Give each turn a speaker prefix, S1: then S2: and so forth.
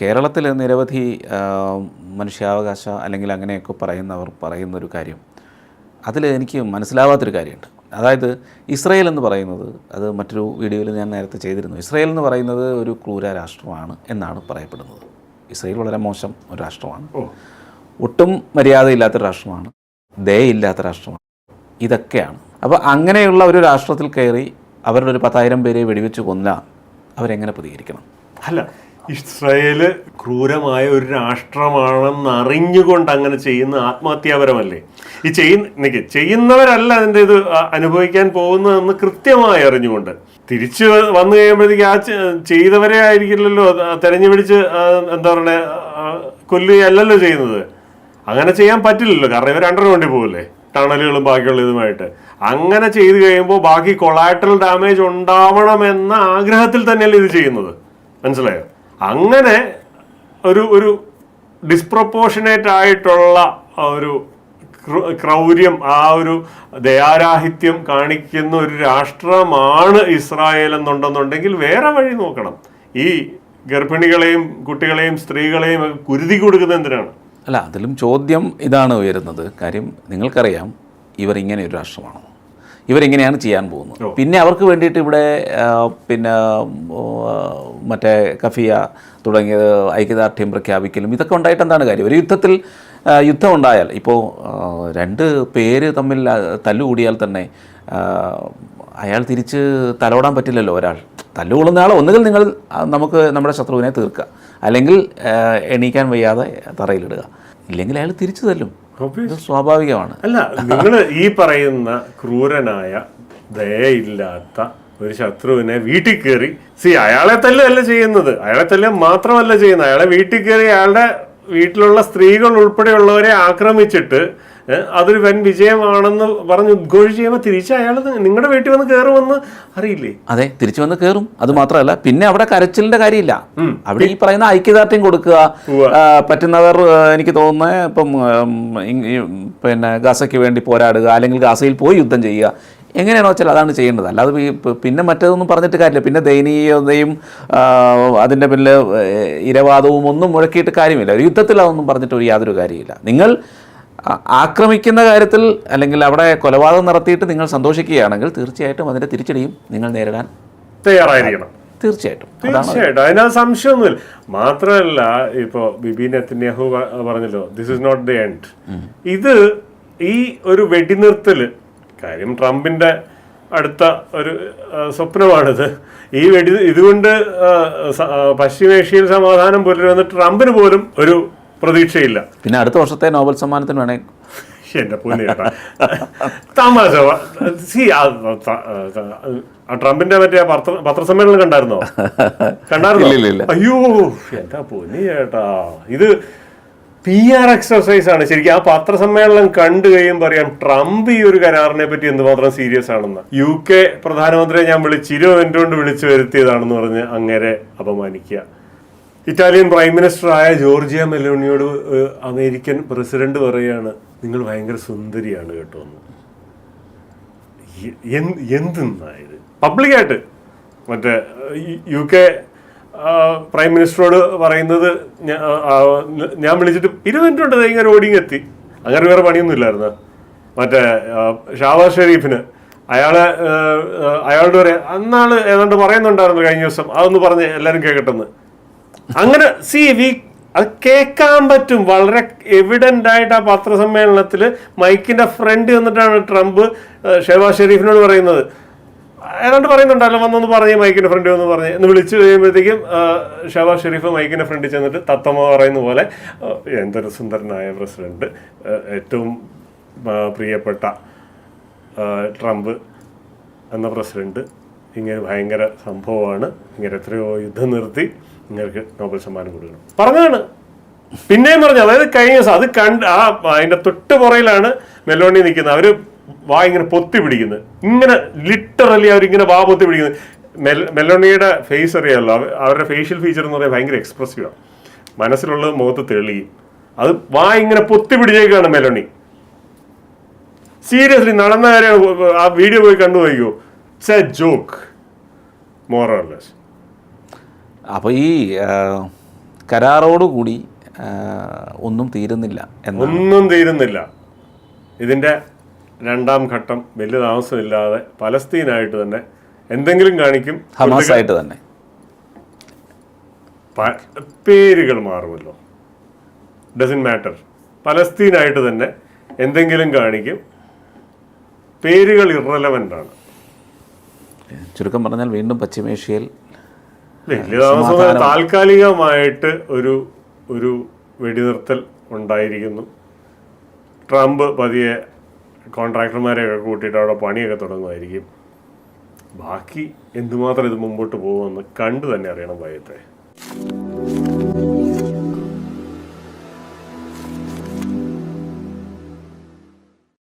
S1: കേരളത്തിൽ നിരവധി മനുഷ്യാവകാശ അല്ലെങ്കിൽ അങ്ങനെയൊക്കെ പറയുന്നവർ പറയുന്നൊരു കാര്യം. അതിൽ എനിക്ക് മനസ്സിലാവാത്തൊരു കാര്യമുണ്ട്. അതായത് ഇസ്രയേൽ എന്ന് പറയുന്നത് അത് മറ്റൊരു വീഡിയോയിൽ ഞാൻ നേരത്തെ ചെയ്തിരുന്നു. ഇസ്രയേൽ എന്ന് പറയുന്നത് ഒരു ക്രൂര രാഷ്ട്രമാണ് എന്നാണ് പറയപ്പെടുന്നത്. ഇസ്രയേൽ വളരെ മോശം ഒരു രാഷ്ട്രമാണ്. ഒട്ടും മര്യാദയില്ലാത്ത രാഷ്ട്രമാണ്. ദയയില്ലാത്ത രാഷ്ട്രമാണ്. ഇതൊക്കെയാണ്. അപ്പോൾ അങ്ങനെയുള്ള ഒരു രാഷ്ട്രത്തിൽ കയറി അവരുടെ ഒരു പത്തായിരം പേരെ വെടിവെച്ച് കൊന്ന അവരെങ്ങനെ പ്രതികരിക്കണം?
S2: അല്ല ഇസ്രായേൽ ക്രൂരമായ ഒരു രാഷ്ട്രമാണെന്ന് അറിഞ്ഞുകൊണ്ട് അങ്ങനെ ചെയ്യുന്ന ആത്മഹത്യാപരമല്ലേ? ഈ ചെയ്യുന്ന ചെയ്യുന്നവരല്ല അതിന്റെ ഇത് അനുഭവിക്കാൻ പോകുന്നതെന്ന് കൃത്യമായി അറിഞ്ഞുകൊണ്ട്. തിരിച്ചു വന്നു കഴിയുമ്പോഴത്തേക്ക് ആ ചെയ്തവരെ ആയിരിക്കില്ലല്ലോ തെരഞ്ഞു പിടിച്ച് എന്താ പറയുക കൊല്ലുകയല്ലല്ലോ ചെയ്യുന്നത്. അങ്ങനെ ചെയ്യാൻ പറ്റില്ലല്ലോ കാരണം ഇവർ രണ്ടര വേണ്ടി പോകില്ലേ ടണലുകളും ബാക്കിയുള്ള ഇതുമായിട്ട്. അങ്ങനെ ചെയ്തു കഴിയുമ്പോൾ ബാക്കി കൊളാറ്ററൽ ഡാമേജ് ഉണ്ടാവണമെന്ന ആഗ്രഹത്തിൽ തന്നെയല്ലേ ഇത് ചെയ്യുന്നത്? മനസ്സിലായോ? അങ്ങനെ ഒരു ഒരു ഡിസ്പ്രപ്പോർഷനേറ്റ് ആയിട്ടുള്ള ഒരു ക്രൗര്യം ആ ഒരു ദയാരാഹിത്യം കാണിക്കുന്ന ഒരു രാഷ്ട്രമാണ് ഇസ്രായേൽ എന്നുണ്ടെന്നുണ്ടെങ്കിൽ വേറെ വഴി നോക്കണം. ഈ ഗർഭിണികളെയും കുട്ടികളെയും സ്ത്രീകളെയും കുരുതി കൊടുക്കുന്നത് എന്തിനാണ്?
S1: അല്ല അതിലും ചോദ്യം ഇതാണ് ഉയരുന്നത്. കാര്യം നിങ്ങൾക്കറിയാം ഇവർ ഇങ്ങനെ ഒരു രാഷ്ട്രമാണോ? ഇവരെങ്ങനെയാണ് ചെയ്യാൻ പോകുന്നത്. പിന്നെ അവർക്ക് വേണ്ടിയിട്ട് ഇവിടെ പിന്നെ മറ്റേ കഫിയ തുടങ്ങിയത് ഐക്യദാർഢ്യം പ്രഖ്യാപിക്കലും ഇതൊക്കെ ഉണ്ടായിട്ട് എന്താണ് കാര്യം? ഒരു യുദ്ധത്തിൽ യുദ്ധം ഉണ്ടായാൽ ഇപ്പോൾ രണ്ട് പേര് തമ്മിൽ തല്ലുകൂടിയാൽ തന്നെ അയാൾ തിരിച്ച് തലോടാൻ പറ്റില്ലല്ലോ ഒരാൾ. തല്ലുകൊള്ളുന്ന ആൾ ഒന്നുകിൽ നിങ്ങൾ നമുക്ക് നമ്മുടെ ശത്രുവിനെ തീർക്കുക. അല്ലെങ്കിൽ എണീക്കാൻ വയ്യാതെ തറയിലിടുക. ഇല്ലെങ്കിൽ അയാൾ തിരിച്ചു തല്ലും. സ്വാഭാവികമാണ്.
S2: അല്ല നിങ്ങൾ ഈ പറയുന്ന ക്രൂരനായ ദയയില്ലാത്ത ഒരു ശത്രുവിനെ വീട്ടിൽ കയറി സി അയാളെ തല്ലല്ല ചെയ്യുന്നത്. അയാളെ തല്ല മാത്രമല്ല ചെയ്യുന്നത്. അയാളെ വീട്ടിൽ കയറി അയാളുടെ വീട്ടിലുള്ള സ്ത്രീകൾ ഉൾപ്പെടെയുള്ളവരെ ആക്രമിച്ചിട്ട് അതൊരു വൻ വിജയമാണെന്ന് പറഞ്ഞ് ഉദ്ഘോഷിച്ച് ചെയ്യുമ്പോൾ തിരിച്ച് അയാൾ നിങ്ങളുടെ വീട്ടിൽ വന്ന് കയറുമെന്ന് അറിയില്ലേ?
S1: അതെ തിരിച്ചു വന്ന് കയറും അത് മാത്രമല്ല പിന്നെ അവിടെ കരച്ചിലിന്റെ കാര്യമില്ല. അവിടെ ഈ പറയുന്ന ഐക്യദാർഢ്യം കൊടുക്കുക പറ്റുന്നവർ എനിക്ക് തോന്നുന്നത് ഇപ്പം പിന്നെ ഗാസയ്ക്ക് വേണ്ടി പോരാടുക അല്ലെങ്കിൽ ഗാസയിൽ പോയി യുദ്ധം ചെയ്യുക എങ്ങനെയാണോ വെച്ചാൽ അതാണ് ചെയ്യേണ്ടത്. അല്ലാതെ പിന്നെ മറ്റേതൊന്നും പറഞ്ഞിട്ട് കാര്യമില്ല. പിന്നെ ദയനീയതയും അതിന്റെ പിന്നെ ഇരവാദവും ഒന്നും മുഴക്കിയിട്ട് കാര്യമില്ല. ഒരു യുദ്ധത്തിൽ അതൊന്നും പറഞ്ഞിട്ട് ഒരു യാതൊരു കാര്യമില്ല. നിങ്ങൾ ആക്രമിക്കുന്ന കാര്യത്തിൽ അല്ലെങ്കിൽ അവിടെ കൊലപാതകം നടത്തിയിട്ട് നിങ്ങൾ സന്തോഷിക്കുകയാണെങ്കിൽ തീർച്ചയായിട്ടും അതിന്റെ തിരിച്ചടിയും നിങ്ങൾ നേരിടാൻ
S2: തയ്യാറായിരിക്കണം.
S1: തീർച്ചയായിട്ടും.
S2: തീർച്ചയായിട്ടും. അതിനകത്ത് സംശയമൊന്നുമില്ല. മാത്രമല്ല ഇപ്പോ ബിബി നെത്തന്യാഹു പറഞ്ഞല്ലോ this is not the end ഇത് ഈ ഒരു വെടിനിർത്തൽ കാര്യം ട്രംപിന്റെ അടുത്ത ഒരു സ്വപ്നമാണിത്. ഈ വെടി ഇതുകൊണ്ട് പശ്ചിമേഷ്യയിൽ സമാധാനം പുലരുമെന്ന് ട്രംപിന് പോലും ഒരു പ്രതീക്ഷയില്ല.
S1: പിന്നെ അടുത്ത വർഷത്തെ നോബൽ സമ്മാനത്തിന്
S2: വേണേ. പൊന്നേട്ടാ തമാശ. സി ട്രംപിന്റെ മറ്റേ പത്ര പത്രസമ്മേളനം കണ്ടായിരുന്നോ? കണ്ടായിരുന്നു?
S1: ഇല്ല, ഇല്ല.
S2: അയ്യോ എന്താ പൊന്നിയേട്ടാ ഇത് പി ആർ എക്സർസൈസ് ആണ്. ശരിക്കും ആ പത്രസമ്മേളനം കണ്ടു കഴിയുമ്പോൾ അറിയാം ട്രംപ് ഈ ഒരു കരാറിനെ പറ്റി എന്തുമാത്രം സീരിയസ് ആണെന്ന്. യു കെ പ്രധാനമന്ത്രിയെ ഞാൻ വിളിച്ച് ഇരു എന്തുകൊണ്ട് വിളിച്ചു വരുത്തിയതാണെന്ന് പറഞ്ഞ് അങ്ങനെ അപമാനിക്കുക. ഇറ്റാലിയൻ പ്രൈം മിനിസ്റ്റർ ആയ ജോർജിയ മെലോണിയോട് അമേരിക്കൻ പ്രസിഡന്റ് പറയുകയാണ് നിങ്ങൾ ഭയങ്കര സുന്ദരിയാണ് കേട്ടോ എന്ന്. എ- എന്ത് എന്തെന്നായത്? പബ്ലിക്കായിട്ട്. മറ്റേ യു കെ പ്രൈം മിനിസ്റ്ററോട് പറയുന്നത് ഞാൻ വിളിച്ചിട്ട് ഇരുപത് കൊണ്ട് ഇങ്ങനെ ഓടിങ് എത്തി. അങ്ങനെ വേറെ പണിയൊന്നും ഇല്ലായിരുന്നു മറ്റേ ഷാബാ ഷെരീഫിന് അയാളെ അയാളുടെ പറയാം അന്നാൾ ഏതാണ്ട് പറയുന്നുണ്ടായിരുന്നു കഴിഞ്ഞ ദിവസം. അതൊന്ന് പറഞ്ഞ് എല്ലാവരും കേൾക്കട്ടെന്ന് അങ്ങനെ സി വി അത് കേൾക്കാൻ പറ്റും. വളരെ എവിഡന്റ് ആയിട്ട് ആ പത്രസമ്മേളനത്തിൽ മൈക്കിന്റെ ഫ്രണ്ട് വന്നിട്ടാണ് ട്രംപ് ഷെഹബാസ് ഷെരീഫിനോട് പറയുന്നത്. ഏതാണ്ട് പറയുന്നുണ്ടല്ലോ വന്നൊന്ന് പറഞ്ഞു മൈക്കിന്റെ ഫ്രണ്ട് വന്ന് പറഞ്ഞു. എന്ന് വിളിച്ചു കഴിയുമ്പോഴത്തേക്കും ഷെഹബാസ് ഷെരീഫ് മൈക്കിന്റെ ഫ്രണ്ട് ചെന്നിട്ട് തത്തമ്മ പറയുന്ന പോലെ എന്തൊരു സുന്ദരനായ പ്രസിഡന്റ് ഏറ്റവും പ്രിയപ്പെട്ട ട്രംപ് എന്ന പ്രസിഡന്റ്. ഇങ്ങനെ ഭയങ്കര സംഭവമാണ്. ഇങ്ങനെ എത്രയോ യുദ്ധം നിർത്തി. നിങ്ങൾക്ക് നോബൽ സമ്മാനം കൊടുക്കണം. പറഞ്ഞതാണ്. പിന്നെയും പറഞ്ഞു അതായത് കഴിഞ്ഞ ദിവസം അത് കണ്ട് ആ അതിന്റെ തൊട്ട് പുറയിലാണ് മെലോണി നിൽക്കുന്നത്. അവർ വാ ഇങ്ങനെ പൊത്തി പിടിക്കുന്നത്. ഇങ്ങനെ ലിറ്ററലി അവരിങ്ങനെ വാ പൊത്തി പിടിക്കുന്നത്. മെൽ മെലോണിയുടെ ഫേസ് അറിയാമല്ലോ അവ- അവരുടെ ഫേഷ്യൽ ഫീച്ചർ എന്ന് പറയുന്നത് ഭയങ്കര എക്സ്പ്രസീവാണ് മനസ്സിലുള്ളത് മുഖത്ത് തെളി അത് വാ ഇങ്ങനെ പൊത്തി പിടിച്ചേക്കാണ് മെലോണി സീരിയസ്ലി നടന്ന കാര്യം ആ വീഡിയോ പോയി കണ്ടുപോയിക്കോ? It's a joke more or less
S1: അപ്പോൾ ഈ കരാറോടുകൂടി ഒന്നും തീരുന്നില്ല
S2: ഒന്നും തീരുന്നില്ല. ഇതിന്റെ രണ്ടാം ഘട്ടം വലിയ താമസമില്ലാതെ പലസ്തീനായിട്ട് തന്നെ എന്തെങ്കിലും കാണിക്കും.
S1: ഹമാസായിട്ട് തന്നെ.
S2: പേരുകൾ മാറുമല്ലോ. ഡസൻ മാറ്റർ പലസ്തീനായിട്ട് തന്നെ എന്തെങ്കിലും കാണിക്കും. പേരുകൾ ഇറലവന്റ് ആണ്.
S1: ചുരുക്കം പറഞ്ഞാൽ വീണ്ടും പശ്ചിമേഷ്യയിൽ
S2: താൽക്കാലികമായിട്ട് ഒരു ഒരു വെടിനിർത്തൽ ഉണ്ടായിരിക്കുന്നു. ട്രംപ് പതിയെ കോൺട്രാക്ടർമാരെയൊക്കെ കൂട്ടിയിട്ട് അവിടെ പണിയൊക്കെ തുടങ്ങുമായിരിക്കും. ബാക്കി എന്തുമാത്രം ഇത് മുമ്പോട്ട് പോകുമെന്ന് കണ്ടു തന്നെ അറിയണം ഭയത്തെ.